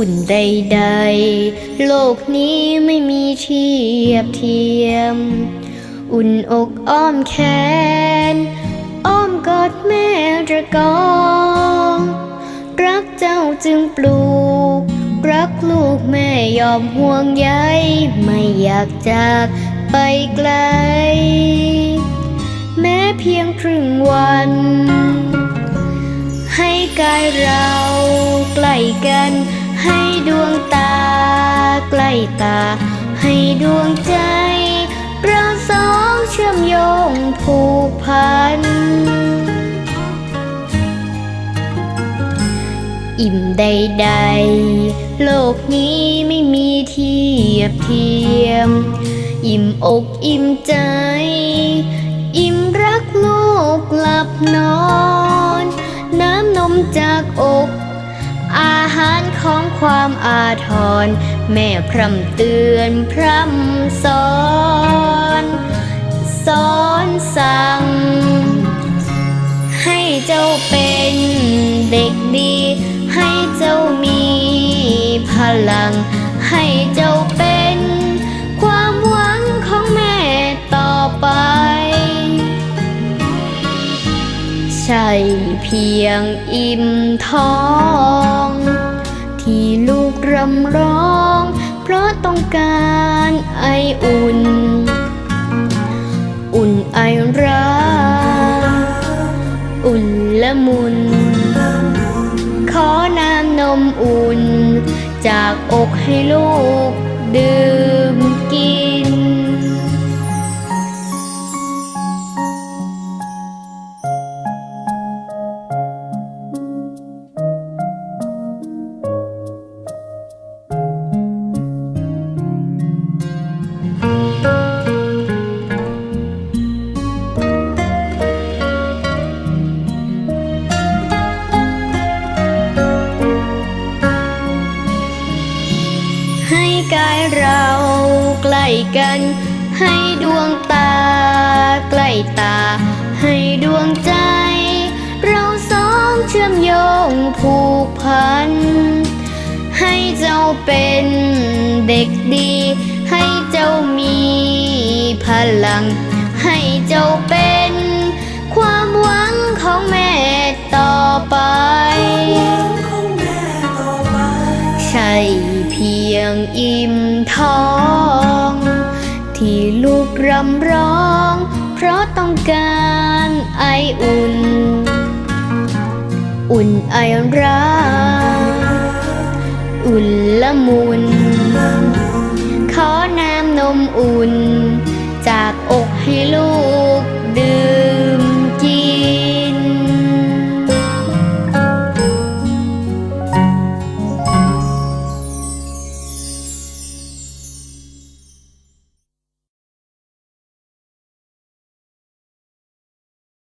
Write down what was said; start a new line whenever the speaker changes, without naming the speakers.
อุ่นใดๆ โลกนี้ไม่มีเทียบเทียม อุ่นอกอ้อมแขน อ้อมกอดแม่ระกอง รักเจ้าจึงปลูก รักลูกแม่ยอมห่วงใยไม่อยากจากไปไกล แม้เพียงครึ่งวัน ให้กายเราใกล้กัน ให้ดวงตาใกล้ตา ให้ดวงใจ เราสองเชื่อมโยงผูกพัน อิ่มใดๆ โลกนี้ไม่มีเทียบเทียม อิ่มอกอิ่มใจ อิ่มรักลูกหลับนอน น้ำนมจากอก ของความอาทร แม่พร่ำเตือนพร่ำสอน สอนสั่ง ให้เจ้าเป็นเด็กดี ให้เจ้ามีพลัง ให้เจ้าเป็นความหวังของแม่ต่อไป ใช่เพียงอิ่มท้องำร้อง เพราะต้องการไออุ่น อุ่นไอรักอุ่นละมุน ขอน้ำนมอุ่น จากอกให้ลูกดื่ม ให้กายเราใกล้กัน ให้ดวงตาใกล้ตา ให้ดวงใจ เราสองเชื่อมโยงผูกพัน ให้เจ้าเป็นเด็กดี ให้เจ้ามีพลัง ให้เจ้าเป็น พียงอิ่มท้อง ที่ลูกรำร้อง เพราะต้องการไออุ่น อุ่นไอรักอุ่นละมุน ขอน้ำนมอุ่น จากอกให้ลูก